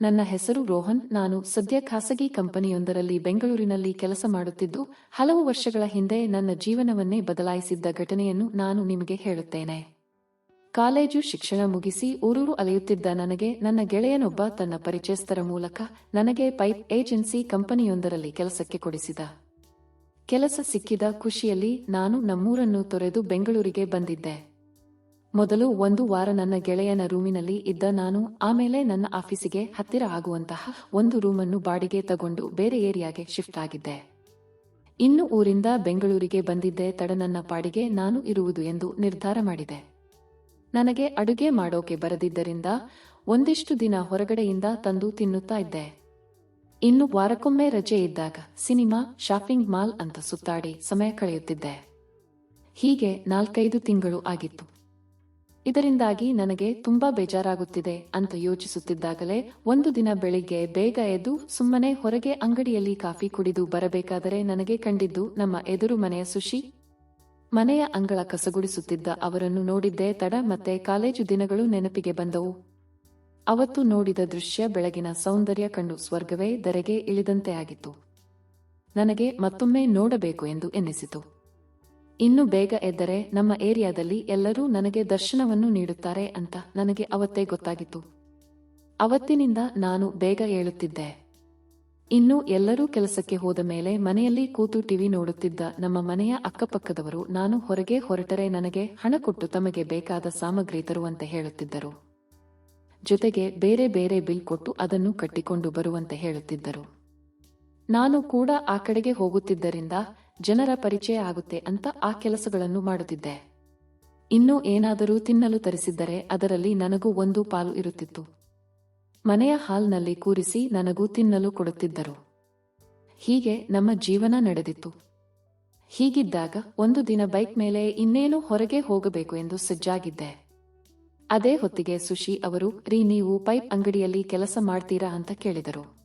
ನನ್ನ ಹೆಸರು ರೋಹನ್. ನಾನು ಸದ್ಯ ಖಾಸಗಿ ಕಂಪನಿಯೊಂದರಲ್ಲಿ ಬೆಂಗಳೂರಿನಲ್ಲಿ ಕೆಲಸ ಮಾಡುತ್ತಿದ್ದು, ಹಲವು ವರ್ಷಗಳ ಹಿಂದೆ ನನ್ನ ಜೀವನವನ್ನೇ ಬದಲಾಯಿಸಿದ್ದ ಘಟನೆಯನ್ನು ನಾನು ನಿಮಗೆ ಹೇಳುತ್ತೇನೆ. ಕಾಲೇಜು ಶಿಕ್ಷಣ ಮುಗಿಸಿ ಊರೂರು ಅಲೆಯುತ್ತಿದ್ದ ನನಗೆ ನನ್ನ ಗೆಳೆಯನೊಬ್ಬ ತನ್ನ ಪರಿಚಯಸ್ಥರ ಮೂಲಕ ನನಗೆ ಪೈಪ್ ಏಜೆನ್ಸಿ ಕಂಪನಿಯೊಂದರಲ್ಲಿ ಕೆಲಸಕ್ಕೆ ಕೊಡಿಸಿದ. ಕೆಲಸ ಸಿಕ್ಕಿದ ಖುಷಿಯಲ್ಲಿ ನಾನು ನಮ್ಮೂರನ್ನು ತೊರೆದು ಬೆಂಗಳೂರಿಗೆ ಬಂದಿದ್ದೆ. ಮೊದಲು ಒಂದು ವಾರ ನನ್ನ ಗೆಳೆಯನ ರೂಮಿನಲ್ಲಿ ಇದ್ದ ನಾನು, ಆಮೇಲೆ ನನ್ನ ಆಫೀಸಿಗೆ ಹತ್ತಿರ ಆಗುವಂತಹ ಒಂದು ರೂಮನ್ನು ಬಾಡಿಗೆ ತಗೊಂಡು ಬೇರೆ ಏರಿಯಾಗೆ ಶಿಫ್ಟ್ ಆಗಿದ್ದೆ. ಇನ್ನು ಊರಿಂದ ಬೆಂಗಳೂರಿಗೆ ಬಂದಿದ್ದೆ ತಡ ನನ್ನ ಪಾಡಿಗೆ ನಾನು ಇರುವುದು ಎಂದು ನಿರ್ಧಾರ ಮಾಡಿದೆ. ನನಗೆ ಅಡುಗೆ ಮಾಡೋಕೆ ಬರದಿದ್ದರಿಂದ ಒಂದಿಷ್ಟು ದಿನ ಹೊರಗಡೆಯಿಂದ ತಂದು ತಿನ್ನುತ್ತಾ ಇದ್ದೆ. ಇನ್ನು ವಾರಕ್ಕೊಮ್ಮೆ ರಜೆ ಇದ್ದಾಗ ಸಿನಿಮಾ, ಶಾಪಿಂಗ್ ಮಾಲ್ ಅಂತ ಸುತ್ತಾಡಿ ಸಮಯ ಕಳೆಯುತ್ತಿದ್ದೆ. ಹೀಗೆ ನಾಲ್ಕೈದು ತಿಂಗಳು ಆಗಿತ್ತು. ಇದರಿಂದಾಗಿ ನನಗೆ ತುಂಬಾ ಬೇಜಾರಾಗುತ್ತಿದೆ ಅಂತ ಯೋಚಿಸುತ್ತಿದ್ದಾಗಲೇ ಒಂದು ದಿನ ಬೆಳಿಗ್ಗೆ ಬೇಗ ಎದ್ದು ಸುಮ್ಮನೆ ಹೊರಗೆ ಅಂಗಡಿಯಲ್ಲಿ ಕಾಫಿ ಕುಡಿದು ಬರಬೇಕಾದರೆ ನನಗೆ ಕಂಡಿದ್ದು ನಮ್ಮ ಎದುರು ಮನೆಯ ಸುಶಿ. ಮನೆಯ ಅಂಗಳ ಕಸಗುಡಿಸುತ್ತಿದ್ದ ಅವರನ್ನು ನೋಡಿದ್ದೇ ತಡ ಮತ್ತೆ ಕಾಲೇಜು ದಿನಗಳು ನೆನಪಿಗೆ ಬಂದವು. ಅವತ್ತು ನೋಡಿದ ದೃಶ್ಯ ಬೆಳಗಿನ ಸೌಂದರ್ಯ ಕಂಡು ಸ್ವರ್ಗವೇ ಧರೆಗೆ ಇಳಿದಂತೆ ಆಗಿತ್ತು. ನನಗೆ ಮತ್ತೊಮ್ಮೆ ನೋಡಬೇಕು ಎಂದು ಎನ್ನಿಸಿತು. ಇನ್ನು ಬೇಗ ಎದ್ದರೆ ನಮ್ಮ ಏರಿಯಾದಲ್ಲಿ ಎಲ್ಲರೂ ನನಗೆ ದರ್ಶನವನ್ನು ನೀಡುತ್ತಾರೆ ಅಂತ ನನಗೆ ಅವತ್ತೇ ಗೊತ್ತಾಗಿತ್ತು. ಅವತ್ತಿನಿಂದ ನಾನು ಬೇಗ ಏಳುತ್ತಿದ್ದೆ. ಇನ್ನು ಎಲ್ಲರೂ ಕೆಲಸಕ್ಕೆ ಹೋದ ಮೇಲೆ ಮನೆಯಲ್ಲಿ ಕೂತು ಟಿವಿ ನೋಡುತ್ತಿದ್ದ ನಮ್ಮ ಮನೆಯ ಅಕ್ಕಪಕ್ಕದವರು ನಾನು ಹೊರಗೆ ಹೊರಟರೆ ನನಗೆ ಹಣ ಕೊಟ್ಟು ತಮಗೆ ಬೇಕಾದ ಸಾಮಗ್ರಿ ತರುವಂತೆ ಹೇಳುತ್ತಿದ್ದರು. ಜೊತೆಗೆ ಬೇರೆ ಬೇರೆ ಬಿಲ್ ಕೊಟ್ಟು ಅದನ್ನು ಕಟ್ಟಿಕೊಂಡು ಬರುವಂತೆ ಹೇಳುತ್ತಿದ್ದರು. ನಾನು ಕೂಡ ಆ ಕಡೆಗೆ ಹೋಗುತ್ತಿದ್ದರಿಂದ ಜನರ ಪರಿಚಯ ಆಗುತ್ತೆ ಅಂತ ಆ ಕೆಲಸಗಳನ್ನು ಮಾಡುತ್ತಿದ್ದೆ. ಇನ್ನು ಏನಾದರೂ ತಿನ್ನಲು ತರಿಸಿದ್ದರೆ ಅದರಲ್ಲಿ ನನಗೂ ಒಂದು ಪಾಲು ಇರುತ್ತಿತ್ತು. ಮನೆಯ ಹಾಲ್ನಲ್ಲಿ ಕೂರಿಸಿ ನನಗೂ ತಿನ್ನಲು ಕೊಡುತ್ತಿದ್ದರು. ಹೀಗೆ ನಮ್ಮ ಜೀವನ ನಡೆದಿತ್ತು. ಹೀಗಿದ್ದಾಗ ಒಂದು ದಿನ ಬೈಕ್ ಮೇಲೆ ಇನ್ನೇನು ಹೊರಗೆ ಹೋಗಬೇಕು ಎಂದು ಸಜ್ಜಾಗಿದ್ದೆ. ಅದೇ ಹೊತ್ತಿಗೆ ಸುಶಿ ಅವರು, ರೀ, ನೀವು ಪೈಪ್ ಅಂಗಡಿಯಲ್ಲಿ ಕೆಲಸ ಮಾಡ್ತೀರಾ? ಅಂತ ಕೇಳಿದರು.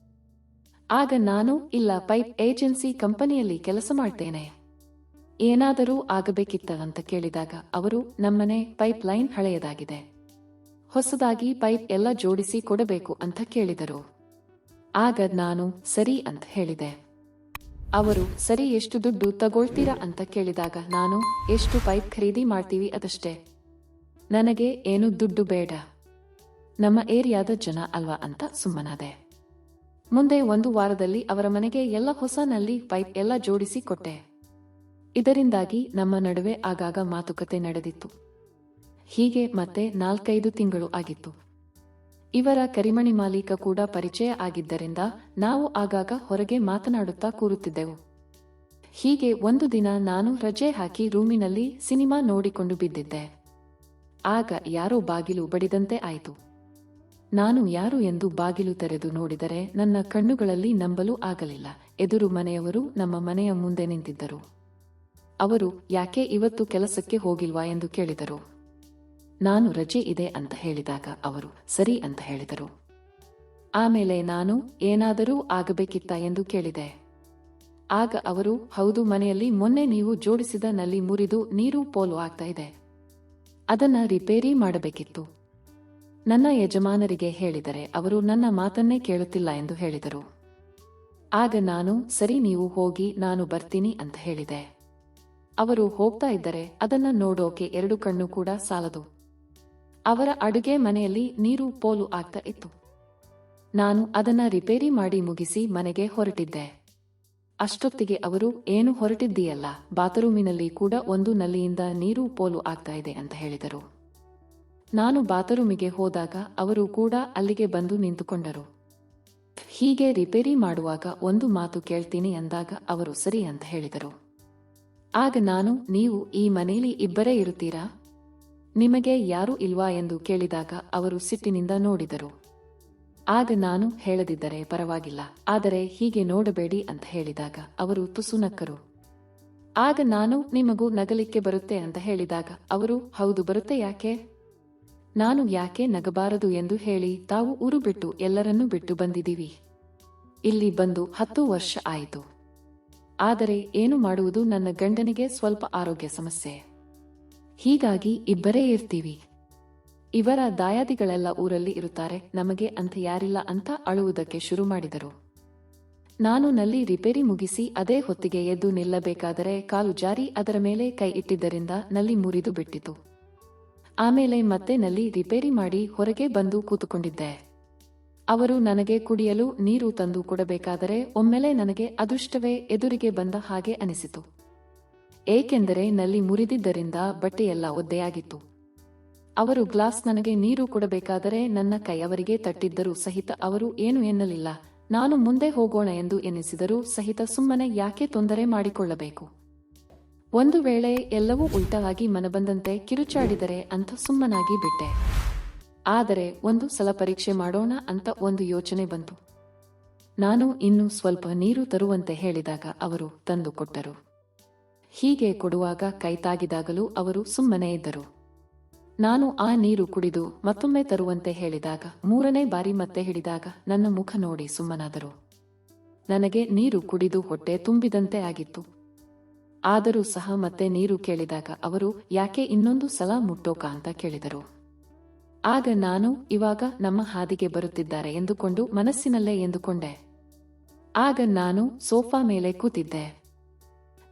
ಆಗ ನಾನು, ಇಲ್ಲ, ಪೈಪ್ ಏಜೆನ್ಸಿ ಕಂಪನಿಯಲ್ಲಿ ಕೆಲಸ ಮಾಡ್ತೇನೆ. ಏನಾದರೂ ಆಗಬೇಕಿತ್ತ ಅಂತ ಕೇಳಿದಾಗ ಅವರು, ನಮ್ಮನೆ ಪೈಪ್ ಲೈನ್ ಹಳೆಯದಾಗಿದೆ. ಹೊಸದಾಗಿ ಪೈಪ್ ಎಲ್ಲ ಜೋಡಿಸಿ ಕೊಡಬೇಕು ಅಂತ ಕೇಳಿದರು. ಆಗ ನಾನು, ಸರಿ ಅಂತ ಹೇಳಿದೆ. ಅವರು, ಸರಿ, ಎಷ್ಟು ದುಡ್ಡು ತಗೊಳ್ತೀರಾ ಅಂತ ಕೇಳಿದಾಗ ನಾನು, ಎಷ್ಟು ಪೈಪ್ ಖರೀದಿ ಮಾಡ್ತೀವಿ ಅದಷ್ಟೇ. ನನಗೆ ಏನು ದುಡ್ಡು ಬೇಡ. ನಮ್ಮ ಏರಿಯಾದ ಜನ ಅಲ್ವಾ ಅಂತ ಸುಮ್ಮನಾದೆ. ಮುಂದೆ ಒಂದು ವಾರದಲ್ಲಿ ಅವರ ಮನೆಗೆ ಎಲ್ಲ ಹೊಸ ನಲ್ಲಿ ಪೈಪ್ ಎಲ್ಲ ಜೋಡಿಸಿ ಕೊಟ್ಟೆ. ಇದರಿಂದಾಗಿ ನಮ್ಮ ನಡುವೆ ಆಗಾಗ ಮಾತುಕತೆ ನಡೆದಿತ್ತು. ಹೀಗೆ ಮತ್ತೆ ನಾಲ್ಕೈದು ತಿಂಗಳು ಆಗಿತ್ತು. ಇವರ ಕರಿಮಣಿ ಮಾಲೀಕ ಕೂಡ ಪರಿಚಯ ಆಗಿದ್ದರಿಂದ ನಾವು ಆಗಾಗ ಹೊರಗೆ ಮಾತನಾಡುತ್ತಾ ಕೂರುತ್ತಿದ್ದೆವು. ಹೀಗೆ ಒಂದು ದಿನ ನಾನು ರಜೆ ಹಾಕಿ ರೂಮಿನಲ್ಲಿ ಸಿನಿಮಾ ನೋಡಿಕೊಂಡು ಬಿದ್ದಿದ್ದೆ. ಆಗ ಯಾರೋ ಬಾಗಿಲು ಬಡಿದಂತೆ ಆಯಿತು. ನಾನು ಯಾರು ಎಂದು ಬಾಗಿಲು ತೆರೆದು ನೋಡಿದರೆ ನನ್ನ ಕಣ್ಣುಗಳಲ್ಲಿ ನಂಬಲು ಆಗಲಿಲ್ಲ. ಎದುರು ಮನೆಯವರು ನಮ್ಮ ಮನೆಯ ಮುಂದೆ ನಿಂತಿದ್ದರು. ಅವರು, ಯಾಕೆ ಇವತ್ತು ಕೆಲಸಕ್ಕೆ ಹೋಗಿಲ್ವಾ? ಎಂದು ಕೇಳಿದರು. ನಾನು ರಜೆ ಇದೆ ಅಂತ ಹೇಳಿದಾಗ ಅವರು, ಸರಿ ಅಂತ ಹೇಳಿದರು. ಆಮೇಲೆ ನಾನು ಏನಾದರೂ ಆಗಬೇಕಿತ್ತ? ಎಂದು ಕೇಳಿದೆ. ಆಗ ಅವರು, ಹೌದು, ಮನೆಯಲ್ಲಿ ಮೊನ್ನೆ ನೀವು ಜೋಡಿಸಿದ ನಲ್ಲಿ ಮುರಿದು ನೀರು ಪೋಲು ಆಗ್ತಾ ಇದೆ. ಅದನ್ನ ರಿಪೇರಿ ಮಾಡಬೇಕಿತ್ತು. ನನ್ನ ಯಜಮಾನರಿಗೆ ಹೇಳಿದರೆ ಅವರು ನನ್ನ ಮಾತನ್ನೇ ಕೇಳುತ್ತಿಲ್ಲ ಎಂದು ಹೇಳಿದರು. ಆಗ ನಾನು, ಸರಿ, ನೀವು ಹೋಗಿ, ನಾನು ಬರ್ತೀನಿ ಅಂತ ಹೇಳಿದೆ. ಅವರು ಹೋಗ್ತಾ ಇದ್ದರೆ ಅದನ್ನ ನೋಡೋಕೆ ಎರಡು ಕಣ್ಣು ಕೂಡ ಸಾಲದು. ಅವರ ಅಡುಗೆ ಮನೆಯಲ್ಲಿ ನೀರು ಪೋಲು ಆಗ್ತಾ ಇತ್ತು. ನಾನು ಅದನ್ನ ರಿಪೇರಿ ಮಾಡಿ ಮುಗಿಸಿ ಮನೆಗೆ ಹೊರಟಿದ್ದೆ. ಅಷ್ಟೊತ್ತಿಗೆ ಅವರು, ಏನು ಹೊರಟಿದ್ದೀಯಲ್ಲ, ಬಾತ್ರೂಮಿನಲ್ಲಿ ಕೂಡ ಒಂದು ನಲ್ಲಿಯಿಂದ ನೀರು ಪೋಲು ಆಗ್ತಾ ಇದೆ ಅಂತ ಹೇಳಿದರು. ನಾನು ಬಾತ್ರೂಮಿಗೆ ಹೋದಾಗ ಅವರು ಕೂಡ ಅಲ್ಲಿಗೆ ಬಂದು ನಿಂತುಕೊಂಡರು. ಹೀಗೆ ರಿಪೇರಿ ಮಾಡುವಾಗ ಒಂದು ಮಾತು ಕೇಳ್ತೀನಿ ಅಂದಾಗ ಅವರು ಸರಿ ಅಂತ ಹೇಳಿದರು. ಆಗ ನಾನು, ನೀವು ಈ ಮನೆಯಲ್ಲಿ ಇಬ್ಬರೇ ಇರುತ್ತೀರಾ? ನಿಮಗೆ ಯಾರೂ ಇಲ್ವಾ ಎಂದು ಕೇಳಿದಾಗ ಅವರು ಸಿಟ್ಟಿನಿಂದ ನೋಡಿದರು. ಆಗ ನಾನು ಹೇಳದಿದ್ದರೆ ಪರವಾಗಿಲ್ಲ, ಆದರೆ ಹೀಗೆ ನೋಡಬೇಡಿ ಅಂತ ಹೇಳಿದಾಗ ಅವರು ತುಸು ನಕ್ಕರು. ಆಗ ನಾನು, ನಿಮಗೂ ನಗಲಿಕ್ಕೆ ಬರುತ್ತೆ ಅಂತ ಹೇಳಿದಾಗ ಅವರು, ಹೌದು ಬರುತ್ತೆ ಯಾಕೆ? ನಾನು ಯಾಕೆ ನಗಬಾರದು ಎಂದು ಹೇಳಿ ತಾವು ಊರು ಬಿಟ್ಟು ಎಲ್ಲರನ್ನೂ ಬಿಟ್ಟು ಬಂದಿದ್ದೀವಿ. ಇಲ್ಲಿ ಬಂದು ಹತ್ತು ವರ್ಷ ಆಯಿತು. ಆದರೆ ಏನು ಮಾಡುವುದು ನನ್ನ ಗಂಡನಿಗೆ ಸ್ವಲ್ಪ ಆರೋಗ್ಯ ಸಮಸ್ಯೆ. ಹೀಗಾಗಿ ಇಬ್ಬರೇ ಇರ್ತೀವಿ. ಇವರ ದಾಯಾದಿಗಳೆಲ್ಲ ಊರಲ್ಲಿ ಇರುತ್ತಾರೆ, ನಮಗೆ ಅಂತ ಯಾರಿಲ್ಲ ಅಂತ ಅಳುವುದಕ್ಕೆ ಶುರು ಮಾಡಿದರು. ನಾನು ನಲ್ಲಿ ರಿಪೇರಿ ಮುಗಿಸಿ ಅದೇ ಹೊತ್ತಿಗೆ ಎದ್ದು ನಿಲ್ಲಬೇಕಾದರೆ ಕಾಲು ಜಾರಿ ಅದರ ಮೇಲೆ ಕೈ ಇಟ್ಟಿದ್ದರಿಂದ ನಲ್ಲಿ ಮುರಿದು ಬಿಟ್ಟಿತು. ಆಮೇಲೆ ಮತ್ತೆ ನಲ್ಲಿ ರಿಪೇರಿ ಮಾಡಿ ಹೊರಗೆ ಬಂದು ಕೂತುಕೊಂಡಿದ್ದೆ. ಅವರು ನನಗೆ ಕುಡಿಯಲು ನೀರು ತಂದು ಕೊಡಬೇಕಾದರೆ ಒಮ್ಮೆಲೆ ನನಗೆ ಅದೃಷ್ಟವೇ ಎದುರಿಗೆ ಬಂದ ಹಾಗೆ ಅನಿಸಿತು. ಏಕೆಂದರೆ ನಲ್ಲಿ ಮುರಿದಿದ್ದರಿಂದ ಬಟ್ಟೆಯೆಲ್ಲ ಒದ್ದೆಯಾಗಿತ್ತು. ಅವರು ಗ್ಲಾಸ್ ನನಗೆ ನೀರು ಕೊಡಬೇಕಾದರೆ ನನ್ನ ಕೈ ಅವರಿಗೆ ತಟ್ಟಿದ್ದರೂ ಸಹಿತ ಅವರು ಏನು ಎನ್ನಲಿಲ್ಲ. ನಾನು ಮುಂದೆ ಹೋಗೋಣ ಎಂದು ಎನಿಸಿದರೂ ಸಹಿತ ಸುಮ್ಮನೆ ಯಾಕೆ ತೊಂದರೆ ಮಾಡಿಕೊಳ್ಳಬೇಕು? ಒಂದು ವೇಳೆ ಎಲ್ಲವೂ ಉಲ್ಟವಾಗಿ ಮನಬಂದಂತೆ ಕಿರುಚಾಡಿದರೆ ಅಂತ ಸುಮ್ಮನಾಗಿ ಬಿಟ್ಟೆ. ಆದರೆ ಒಂದು ಸಲ ಪರೀಕ್ಷೆ ಮಾಡೋಣ ಅಂತ ಒಂದು ಯೋಚನೆ ಬಂತು. ನಾನು ಇನ್ನು ಸ್ವಲ್ಪ ನೀರು ತರುವಂತೆ ಹೇಳಿದಾಗ ಅವರು ತಂದು ಕೊಟ್ಟರು. ಹೀಗೆ ಕೊಡುವಾಗ ಕೈ ತಾಗಿದಾಗಲೂ ಅವರು ಸುಮ್ಮನೆ ಇದ್ದರು. ನಾನು ಆ ನೀರು ಕುಡಿದು ಮತ್ತೊಮ್ಮೆ ತರುವಂತೆ ಹೇಳಿದಾಗ ಮೂರನೇ ಬಾರಿ ಮತ್ತೆ ಹಿಡಿದಾಗ ನನ್ನ ಮುಖ ನೋಡಿ ಸುಮ್ಮನಾದರು. ನನಗೆ ನೀರು ಕುಡಿದು ಹೊಟ್ಟೆ ತುಂಬಿದಂತೆ ಆಗಿತ್ತು. ಆದರೂ ಸಹ ಮತ್ತೆ ನೀರು ಕೇಳಿದಾಗ ಅವರು, ಯಾಕೆ ಇನ್ನೊಂದು ಸಲ ಮುಟ್ಟೋಕ ಅಂತ ಕೇಳಿದರು. ಆಗ ನಾನು ಇವಾಗ ನಮ್ಮ ಹಾದಿಗೆ ಬರುತ್ತಿದ್ದಾರೆ ಎಂದುಕೊಂಡು ಮನಸ್ಸಿನಲ್ಲೇ ಎಂದುಕೊಂಡೆ. ಆಗ ನಾನು ಸೋಫಾ ಮೇಲೆ ಕೂತಿದ್ದೆ.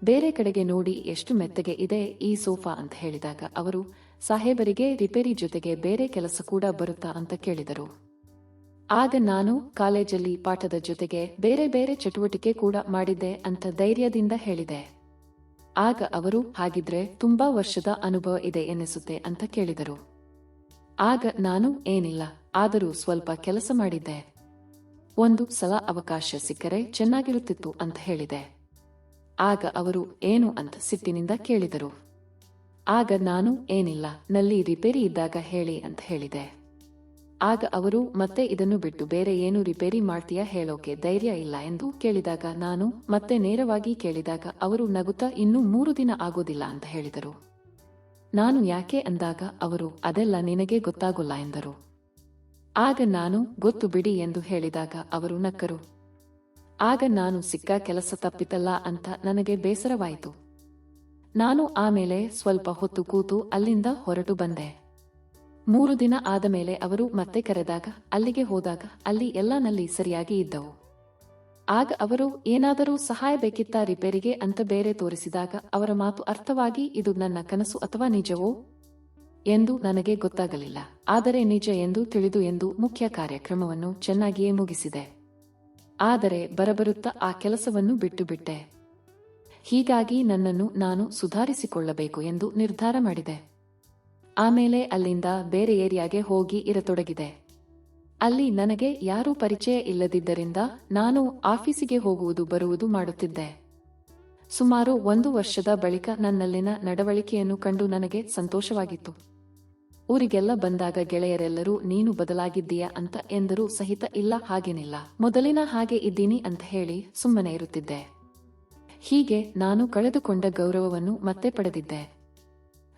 ಬೇರೆ ಕಡೆಗೆ ನೋಡಿ ಎಷ್ಟು ಮೆತ್ತಗೆ ಇದೆ ಈ ಸೋಫಾ ಅಂತ ಹೇಳಿದಾಗ ಅವರು, ಸಾಹೇಬರಿಗೆ ರಿಪೇರಿ ಜೊತೆಗೆ ಬೇರೆ ಕೆಲಸ ಕೂಡ ಬರುತ್ತಾ ಅಂತ ಕೇಳಿದರು. ಆಗ ನಾನು ಕಾಲೇಜಲ್ಲಿ ಪಾಠದ ಜೊತೆಗೆ ಬೇರೆ ಬೇರೆ ಚಟುವಟಿಕೆ ಕೂಡ ಮಾಡಿದ್ದೆ ಅಂತ ಧೈರ್ಯದಿಂದ ಹೇಳಿದೆ. ಆಗ ಅವರು, ಹಾಗಿದ್ರೆ ತುಂಬಾ ವರ್ಷದ ಅನುಭವ ಇದೆ ಎನ್ನಿಸುತ್ತೆ ಅಂತ ಕೇಳಿದರು. ಆಗ ನಾನು ಏನಿಲ್ಲ, ಆದರೂ ಸ್ವಲ್ಪ ಕೆಲಸ ಮಾಡಿದ್ದೆ. ಒಂದು ಸಲ ಅವಕಾಶ ಸಿಕ್ಕರೆ ಚೆನ್ನಾಗಿರುತ್ತಿತ್ತು ಅಂತ ಹೇಳಿದೆ. ಆಗ ಅವರು, ಏನು ಅಂತ ಸಿಟ್ಟಿನಿಂದ ಕೇಳಿದರು. ಆಗ ನಾನು ಏನಿಲ್ಲ, ನಲ್ಲಿ ರಿಪೇರಿ ಇದ್ದಾಗ ಹೇಳಿ ಅಂತ ಹೇಳಿದೆ. ಆಗ ಅವರು, ಮತ್ತೆ ಇದನ್ನು ಬಿಟ್ಟು ಬೇರೆ ಏನು ರಿಪೇರಿ ಮಾಡ್ತೀಯಾ? ಹೇಳೋಕೆ ಧೈರ್ಯ ಇಲ್ಲ ಎಂದು ಕೇಳಿದಾಗ ನಾನು, ಮತ್ತೆ ನೇರವಾಗಿ ಕೇಳಿದಾಗ ಅವರು ನಗುತ್ತಾ, ಇನ್ನೂ ಮೂರು ದಿನ ಆಗೋದಿಲ್ಲ ಅಂತ ಹೇಳಿದರು. ನಾನು ಯಾಕೆ ಅಂದಾಗ, ಅವರು, ಅದೆಲ್ಲ ನಿನಗೆ ಗೊತ್ತಾಗೋಲ್ಲ ಎಂದರು. ಆಗ ನಾನು, ಗೊತ್ತು ಬಿಡಿ ಎಂದು ಹೇಳಿದಾಗ ಅವರು ನಕ್ಕರು. ಆಗ ನಾನು, ಸಿಕ್ಕ ಕೆಲಸ ತಪ್ಪಿತಲ್ಲ ಅಂತ ನನಗೆ ಬೇಸರವಾಯಿತು. ನಾನು ಆಮೇಲೆ ಸ್ವಲ್ಪ ಹೊತ್ತು ಕೂತು ಅಲ್ಲಿಂದ ಹೊರಟು ಬಂದೆ. ಮೂರು ದಿನ ಆದ ಮೇಲೆ ಅವರು ಮತ್ತೆ ಕರೆದಾಗ, ಅಲ್ಲಿಗೆ ಹೋದಾಗ, ಅಲ್ಲಿ ಎಲ್ಲ ನಲ್ಲಿ ಸರಿಯಾಗಿ ಇದ್ದವು. ಆಗ ಅವರು, ಏನಾದರೂ ಸಹಾಯ ಬೇಕಿತ್ತ ರಿಪೇರಿಗೆ ಅಂತ ಬೇರೆ ತೋರಿಸಿದಾಗ, ಅವರ ಮಾತು ಅರ್ಥವಾಗಿ, ಇದು ನನ್ನ ಕನಸು ಅಥವಾ ನಿಜವೋ? ಎಂದು ನನಗೆ ಗೊತ್ತಾಗಲಿಲ್ಲ. ಆದರೆ ನಿಜ ಎಂದು ತಿಳಿದು ಎಂದು ಮುಖ್ಯ ಕಾರ್ಯಕ್ರಮವನ್ನು ಚೆನ್ನಾಗಿಯೇ ಮುಗಿಸಿದೆ. ಆದರೆ ಬರಬರುತ್ತಾ ಆ ಕೆಲಸವನ್ನು ಬಿಟ್ಟು ಬಿಟ್ಟೆ ಹೀಗಾಗಿ ನನ್ನನ್ನು ನಾನು ಸುಧಾರಿಸಿಕೊಳ್ಳಬೇಕು ಎಂದು ನಿರ್ಧಾರ ಮಾಡಿದೆ. ಆಮೇಲೆ ಅಲ್ಲಿಂದ ಬೇರೆ ಏರಿಯಾಗೆ ಹೋಗಿ ಇರತೊಡಗಿದೆ. ಅಲ್ಲಿ ನನಗೆ ಯಾರೂ ಪರಿಚಯ ಇಲ್ಲದಿದ್ದರಿಂದ ನಾನು ಆಫೀಸಿಗೆ ಹೋಗುವುದು ಬರುವುದು ಮಾಡುತ್ತಿದ್ದೆ. ಸುಮಾರು ಒಂದು ವರ್ಷದ ಬಳಿಕ ನನ್ನಲ್ಲಿನ ನಡವಳಿಕೆಯನ್ನು ಕಂಡು ನನಗೆ ಸಂತೋಷವಾಗಿತ್ತು. ಊರಿಗೆಲ್ಲ ಬಂದಾಗ ಗೆಳೆಯರೆಲ್ಲರೂ, ನೀನು ಬದಲಾಗಿದ್ದೀಯಾ ಅಂತ ಎಂದರೂ ಸಹಿತ ಇಲ್ಲ, ಹಾಗೇನಿಲ್ಲ. ಮೊದಲಿನ ಹಾಗೆ ಇದ್ದೀನಿ ಅಂತ ಹೇಳಿ ಸುಮ್ಮನೆ ಇರುತ್ತಿದ್ದೆ. ಹೀಗೆ ನಾನು ಕಳೆದುಕೊಂಡ ಗೌರವವನ್ನು ಮತ್ತೆ ಪಡೆದಿದ್ದೆ.